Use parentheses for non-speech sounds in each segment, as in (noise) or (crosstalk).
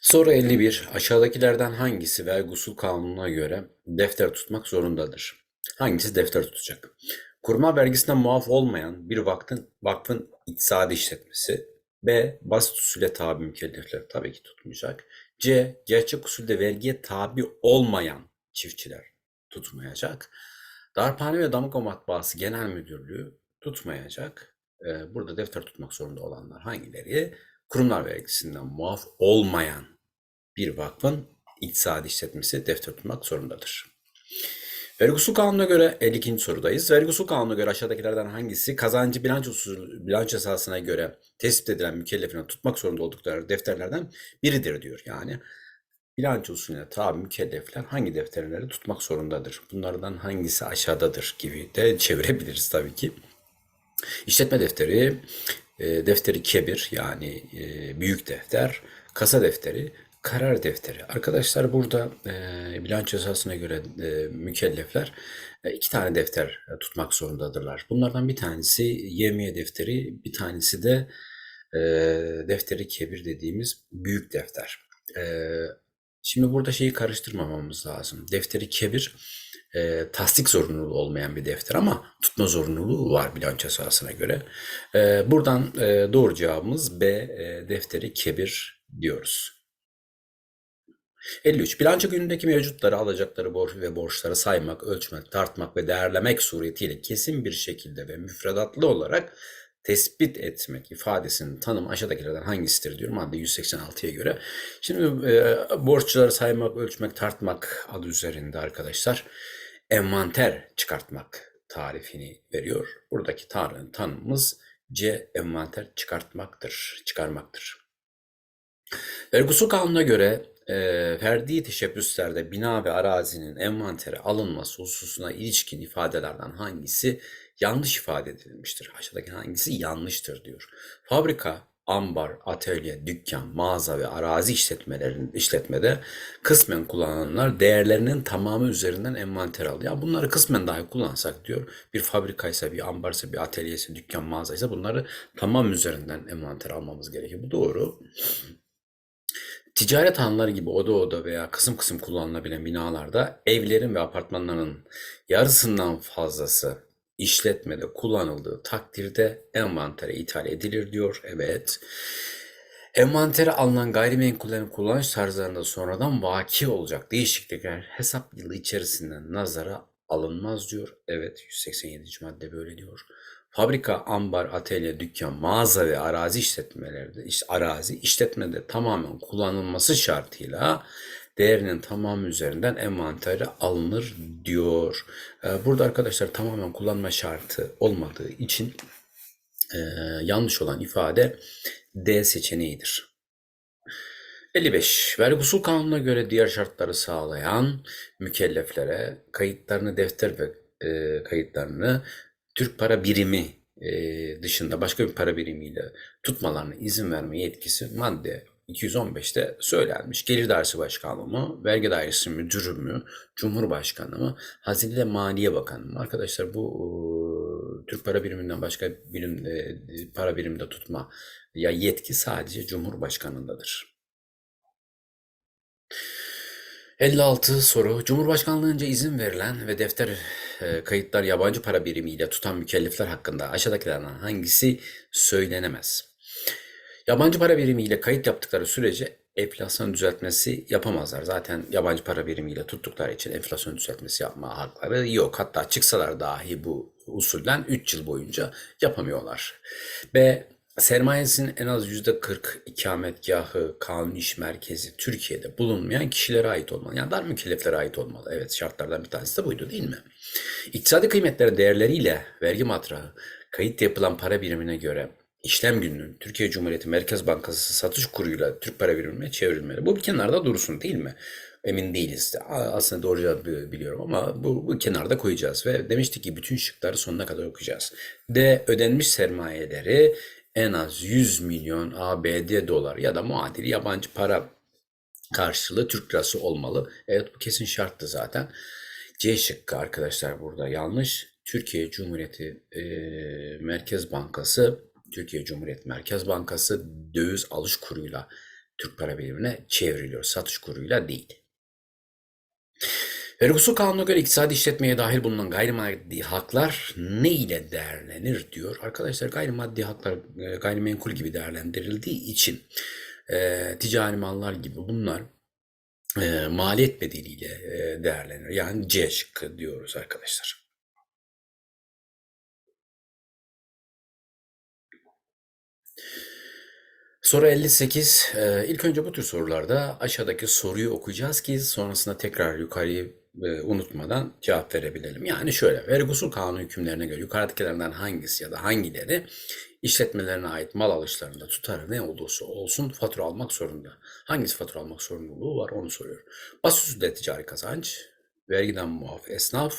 Soru 51. Aşağıdakilerden hangisi vergi usul kanununa göre defter tutmak zorundadır? Hangisi defter tutacak? Kurma vergisinden muaf olmayan bir vakfın, vakfın iktisadi işletmesi. B. Basit usule tabi mükellefler tabii ki tutmayacak. C. Gerçek usulde vergiye tabi olmayan çiftçiler tutmayacak. Darphane ve Damga Matbaası Genel Müdürlüğü tutmayacak. Ee, Burada defter tutmak zorunda olanlar hangileri? Kurumlar vergisinden muaf olmayan bir vakfın iktisadi işletmesi defter tutmak zorundadır. Vergi usul kanununa göre 52. sorudayız. Vergi usul kanununa göre aşağıdakilerden hangisi kazancı bilanço usulü, bilanço esasına göre tespit edilen mükellefine tutmak zorunda oldukları defterlerden biridir diyor. Yani bilanço usulüne tabi mükellefler hangi defterleri tutmak zorundadır? Bunlardan hangisi aşağıdadır gibi de çevirebiliriz tabii ki. İşletme defteri, e, defteri kebir yani e, büyük defter, kasa defteri, karar defteri. Arkadaşlar burada e, bilanço esasına göre e, mükellefler e, iki tane defter e, tutmak zorundadırlar. Bunlardan bir tanesi yevmiye defteri, bir tanesi de e, defteri kebir dediğimiz büyük defter. E, şimdi burada şeyi karıştırmamamız lazım. Defteri kebir e, tasdik zorunluluğu olmayan bir defter ama tutma zorunluluğu var bilanço esasına göre. E, buradan e, doğru cevabımız B e, defteri kebir diyoruz. 53. Bilanço günündeki mevcutları, alacakları, borç ve borçları saymak, ölçmek, tartmak ve değerlemek suretiyle kesin bir şekilde ve müfredatlı olarak tespit etmek ifadesinin tanımı aşağıdakilerden hangisidir diyor madde 186'ya göre. Şimdi e, borçları saymak, ölçmek, tartmak adı üzerinde arkadaşlar envanter çıkartmak tarifini veriyor. Buradaki tanrının tanımımız C envanter çıkartmaktır, çıkarmaktır. Vergi usul kanununa göre e, ferdi teşebbüslerde bina ve arazinin envantere alınması hususuna ilişkin ifadelerden hangisi yanlış ifade edilmiştir? Aşağıdaki hangisi yanlıştır diyor. Fabrika, ambar, atölye, dükkan, mağaza ve arazi işletmelerin işletmede kısmen kullananlar değerlerinin tamamı üzerinden envanter alıyor. Bunları kısmen dahi kullansak diyor. Bir fabrikaysa, bir ambarsa, bir atölyesi, dükkan, mağazaysa bunları tamam üzerinden envanter almamız gerekiyor. Bu doğru. Ticaret hanları gibi oda oda veya kısım kısım kullanılabilen binalarda evlerin ve apartmanların yarısından fazlası işletmede kullanıldığı takdirde envantere ithal edilir diyor. Evet. Envantere alınan gayrimenkullerin kullanış tarzlarında sonradan vaki olacak değişiklikler hesap yılı içerisinde nazara alınmaz diyor. Evet 187. madde böyle diyor. Fabrika, ambar, atölye, dükkan, mağaza ve arazi işletmelerde, işte arazi işletmede tamamen kullanılması şartıyla değerinin tamamı üzerinden envantere alınır diyor. Ee, Burada arkadaşlar tamamen kullanma şartı olmadığı için e, yanlış olan ifade D seçeneğidir. 55. Vergi usul kanununa göre diğer şartları sağlayan mükelleflere kayıtlarını defter ve e, kayıtlarını Türk para birimi e, dışında başka bir para birimiyle tutmalarına izin verme yetkisi madde 215'te söylenmiş. Gelir Dairesi Başkanlığı mı, Vergi Dairesi Müdürü mü, Cumhurbaşkanı mı, Hazine ve Maliye Bakanı mı? Arkadaşlar bu e, Türk para biriminden başka birim e, para biriminde tutma ya yetki sadece Cumhurbaşkanındadır. 56 soru. Cumhurbaşkanlığınca izin verilen ve defter e, kayıtlar yabancı para birimiyle tutan mükellefler hakkında aşağıdakilerden hangisi söylenemez? Yabancı para birimiyle kayıt yaptıkları sürece enflasyon düzeltmesi yapamazlar. Zaten yabancı para birimiyle tuttukları için enflasyon düzeltmesi yapma hakları yok. Hatta çıksalar dahi bu usulden 3 yıl boyunca yapamıyorlar. B. Sermayesinin en az %40 ikametgahı, kanun iş merkezi Türkiye'de bulunmayan kişilere ait olmalı. Yani dar mükelleflere ait olmalı. Evet şartlardan bir tanesi de buydu değil mi? İktisadi kıymetleri değerleriyle vergi matrahı kayıt yapılan para birimine göre işlem gününün Türkiye Cumhuriyeti Merkez Bankası satış kuruyla Türk para birimine çevrilmeli. Bu bir kenarda dursun değil mi? Emin değiliz de. Aslında doğru biliyorum ama bu, bu kenarda koyacağız. Ve demiştik ki bütün şıkları sonuna kadar okuyacağız. D. Ödenmiş sermayeleri en az 100 milyon ABD dolar ya da muadil yabancı para karşılığı Türk lirası olmalı. Evet bu kesin şarttı zaten. C şıkkı arkadaşlar burada yanlış. Türkiye Cumhuriyeti e, Merkez Bankası Türkiye Cumhuriyet Merkez Bankası döviz alış kuruyla Türk para birimine çevriliyor. Satış kuruyla değil. Vergi usul kanununa göre iktisadi işletmeye dahil bulunan gayrimaddi haklar ne ile değerlenir diyor. Arkadaşlar gayrimaddi haklar e, gayrimenkul gibi değerlendirildiği için e, ticari mallar gibi bunlar e, maliyet bedeliyle e, değerlenir. Yani C şıkkı diyoruz arkadaşlar. Soru 58. Ee, ilk önce bu tür sorularda aşağıdaki soruyu okuyacağız ki sonrasında tekrar yukarıyı e, unutmadan cevap verebilelim. Yani şöyle, vergi usul kanunu hükümlerine göre yukarıdakilerden hangisi ya da hangileri işletmelerine ait mal alışlarında tutarı ne olursa olsun fatura almak zorunda. Hangisi fatura almak zorunluluğu var onu soruyor. Basit usulde ticari kazanç, vergiden muaf esnaf,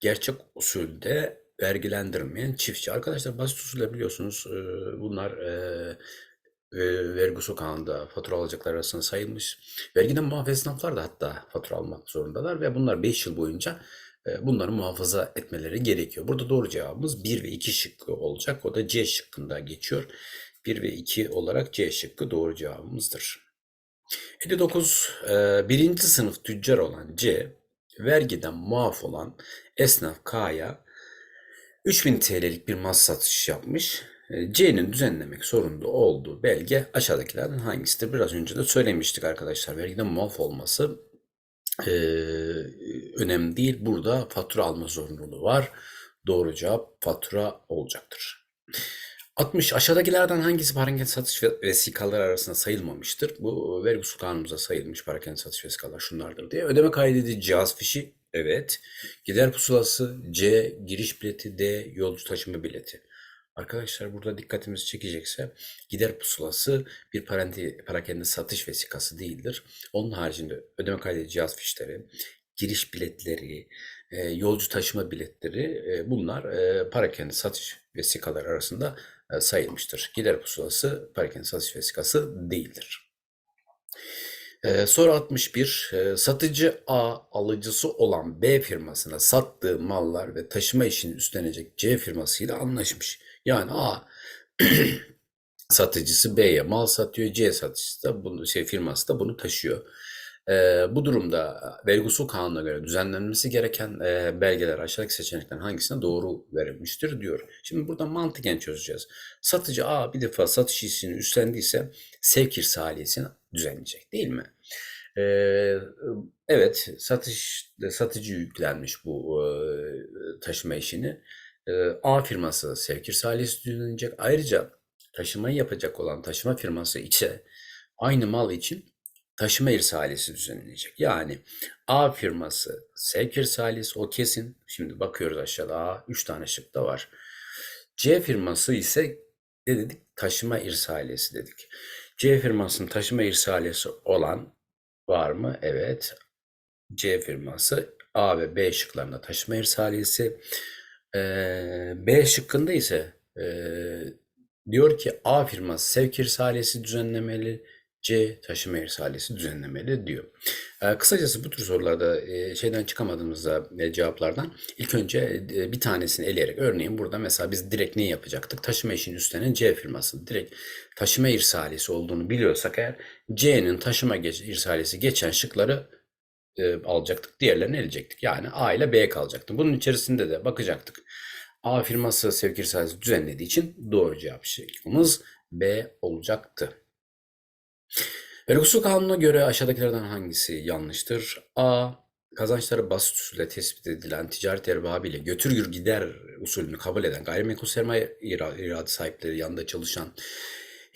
gerçek usulde vergilendirmeyen çiftçi. Arkadaşlar basit usulde biliyorsunuz e, bunlar e, e, vergi kanununda fatura alacaklar arasında sayılmış. Vergiden muaf esnaflar da hatta fatura almak zorundalar ve bunlar 5 yıl boyunca e, bunları muhafaza etmeleri gerekiyor. Burada doğru cevabımız 1 ve 2 şıkkı olacak. O da C şıkkında geçiyor. 1 ve 2 olarak C şıkkı doğru cevabımızdır. 59. e, Birinci sınıf tüccar olan C, vergiden muaf olan esnaf K'ya 3000 TL'lik bir mal satış yapmış. E, C'nin düzenlemek zorunda olduğu belge aşağıdakilerden hangisidir? Biraz önce de söylemiştik arkadaşlar. Vergiden muaf olması e, önemli değil. Burada fatura alma zorunluluğu var. Doğru cevap fatura olacaktır. 60. Aşağıdakilerden hangisi parakende satış ve vesikaları arasında sayılmamıştır? Bu vergi usul kanunumuza sayılmış parakende satış vesikalar şunlardır diye. Ödeme kaydedici cihaz fişi evet. Gider pusulası C. Giriş bileti D. Yolcu taşıma bileti. Arkadaşlar burada dikkatimizi çekecekse gider pusulası bir parenti, parakende satış vesikası değildir. Onun haricinde ödeme kaydedici cihaz fişleri, giriş biletleri, e, yolcu taşıma biletleri e, bunlar e, parakende satış vesikaları arasında e, sayılmıştır. Gider pusulası parakende satış vesikası değildir. Soru 61. Ee, satıcı A alıcısı olan B firmasına sattığı mallar ve taşıma işini üstlenecek C firmasıyla anlaşmış. Yani A (clears throat) satıcısı B'ye mal satıyor, C satıcısı da bunu şey firması da bunu taşıyor. Ee, bu durumda vergi usul kanununa göre düzenlenmesi gereken e, belgeler aşağıdaki seçenekten hangisine doğru verilmiştir diyor. Şimdi burada mantıken çözeceğiz. Satıcı A bir defa satış işini üstlendiyse sevk irsaliyesini düzenleyecek değil mi? Ee, evet satış satıcı yüklenmiş bu e, taşıma işini. Ee, A firması sevk irsaliyesi düzenlenecek. Ayrıca taşımayı yapacak olan taşıma firması ise aynı mal için taşıma irsaliyesi düzenlenecek. Yani A firması sevk irsaliyesi o kesin. Şimdi bakıyoruz aşağıda A 3 tane şık da var. C firması ise ne dedik? Taşıma irsaliyesi dedik. C firmasının taşıma irsaliyesi olan var mı? Evet. C firması A ve B şıklarında taşıma irsaliyesi. B şıkkında ise e, diyor ki A firması sevk irsaliyesi düzenlemeli. C taşıma irsalesi düzenlemeli diyor. E, kısacası bu tür sorularda e, şeyden çıkamadığımızda e, cevaplardan ilk önce e, bir tanesini eleyerek örneğin burada mesela biz direkt ne yapacaktık? Taşıma işini üstlenen C firması direkt taşıma irsalesi olduğunu biliyorsak eğer C'nin taşıma geç, irsalesi geçen şıkları e, alacaktık. Diğerlerini eleyecektik. Yani A ile B kalacaktı. Bunun içerisinde de bakacaktık. A firması sevk irsalesi düzenlediği için doğru cevap şıkkımız B olacaktı. Vergi usul kanununa göre aşağıdakilerden hangisi yanlıştır? A. Kazançları basit usulle tespit edilen ticaret erbabı ile götür gür gider usulünü kabul eden gayrimenkul sermaye irade sahipleri yanında çalışan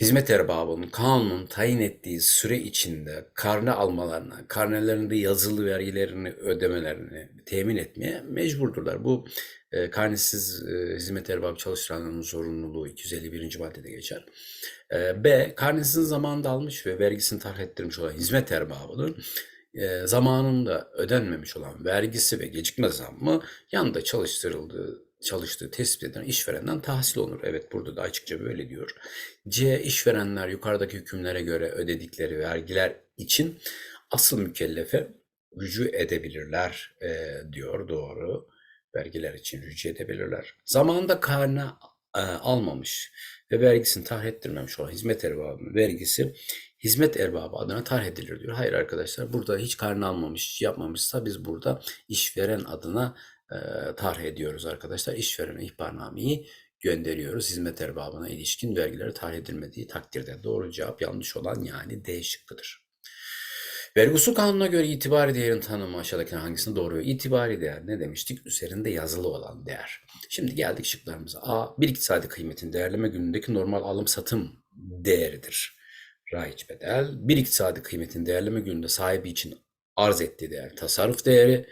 hizmet erbabının kanunun tayin ettiği süre içinde karne almalarına, karnelerinde yazılı vergilerini ödemelerini temin etmeye mecburdurlar. Bu e, karnesiz e, hizmet erbabı çalıştıranların zorunluluğu 251. maddede geçer. E, B. Karnesiz zamanında almış ve vergisini tahsil ettirmiş olan hizmet erbabının e, zamanında ödenmemiş olan vergisi ve gecikme zammı yanında çalıştırıldığı çalıştığı tespit edilen işverenden tahsil olur. Evet burada da açıkça böyle diyor. C. işverenler yukarıdaki hükümlere göre ödedikleri vergiler için asıl mükellefe rücu edebilirler e, diyor doğru. Vergiler için rücu edebilirler. Zamanında karne e, almamış ve vergisini tahsil ettirmemiş olan hizmet erbabının vergisi hizmet erbabı adına tahsil edilir diyor. Hayır arkadaşlar burada hiç karnı almamış, yapmamışsa biz burada işveren adına tarih ediyoruz arkadaşlar. İşverene ihbarnameyi gönderiyoruz. Hizmet erbabına ilişkin vergileri tarih edilmediği takdirde. Doğru cevap yanlış olan yani D şıkkıdır. Vergi kanununa göre itibari değerin tanımı aşağıdakilerden hangisinde doğru? İtibari değer ne demiştik? Üzerinde yazılı olan değer. Şimdi geldik şıklarımıza. A. Bir iktisadi kıymetin değerleme günündeki normal alım satım değeridir. Raiç bedel. Bir iktisadi kıymetin değerleme gününde sahibi için arz ettiği değer tasarruf değeri.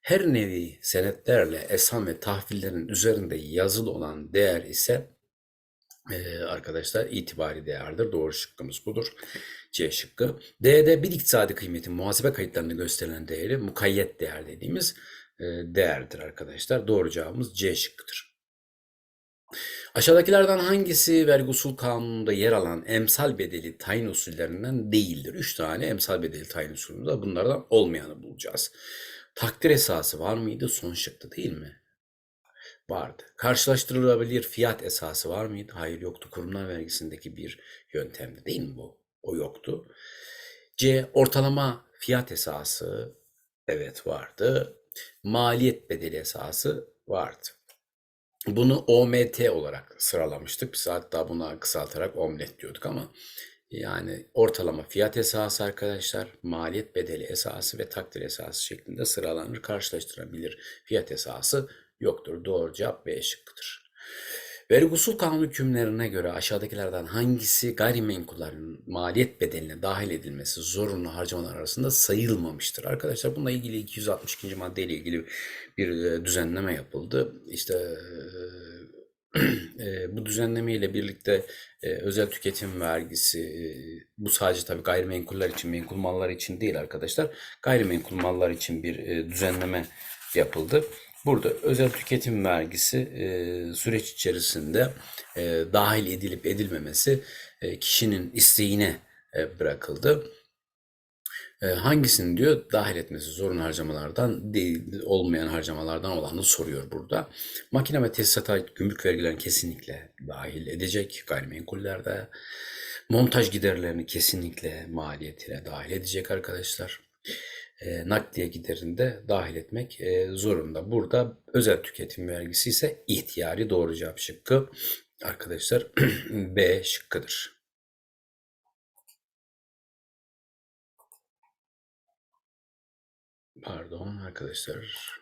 Her nevi senetlerle esham ve tahvillerin üzerinde yazılı olan değer ise e, arkadaşlar itibari değerdir. Doğru şıkkımız budur. C şıkkı. D'de bir iktisadi kıymetin muhasebe kayıtlarında gösterilen değeri mukayyet değer dediğimiz e, değerdir arkadaşlar. Doğru cevabımız C şıkkıdır. Aşağıdakilerden hangisi vergi usul kanununda yer alan emsal bedeli tayin usullerinden değildir? Üç tane emsal bedeli tayin usulünde bunlardan olmayanı bulacağız. Takdir esası var mıydı? Son şıktı değil mi? Vardı. Karşılaştırılabilir fiyat esası var mıydı? Hayır yoktu. Kurumlar vergisindeki bir yöntemdi değil mi bu? O yoktu. C. Ortalama fiyat esası evet vardı. Maliyet bedeli esası vardı. Bunu OMT olarak sıralamıştık. Biz hatta buna kısaltarak omlet diyorduk ama yani ortalama fiyat esası arkadaşlar, maliyet bedeli esası ve takdir esası şeklinde sıralanır. Karşılaştırabilir fiyat esası yoktur. Doğru cevap B şıkkıdır. Vergi usul kanunu hükümlerine göre aşağıdakilerden hangisi gayrimenkullerin maliyet bedeline dahil edilmesi zorunlu harcamalar arasında sayılmamıştır? Arkadaşlar bununla ilgili 262. madde ile ilgili bir e, düzenleme yapıldı. İşte bu düzenleme ile birlikte özel tüketim vergisi bu sadece tabii gayrimenkuller için, menkul mallar için değil arkadaşlar. Gayrimenkul mallar için bir düzenleme yapıldı. Burada özel tüketim vergisi e, süreç içerisinde e, dahil edilip edilmemesi e, kişinin isteğine e, bırakıldı. E, hangisini diyor dahil etmesi zorunlu harcamalardan değil olmayan harcamalardan olanı soruyor burada. Makine ve tesisata gümrük vergilerini kesinlikle dahil edecek gayrimenkullerde. Montaj giderlerini kesinlikle maliyetine dahil edecek arkadaşlar e, nakliye giderinde dahil etmek e, zorunda. Burada özel tüketim vergisi ise ihtiyari doğru cevap şıkkı. Arkadaşlar (clears throat) B şıkkıdır. Pardon arkadaşlar.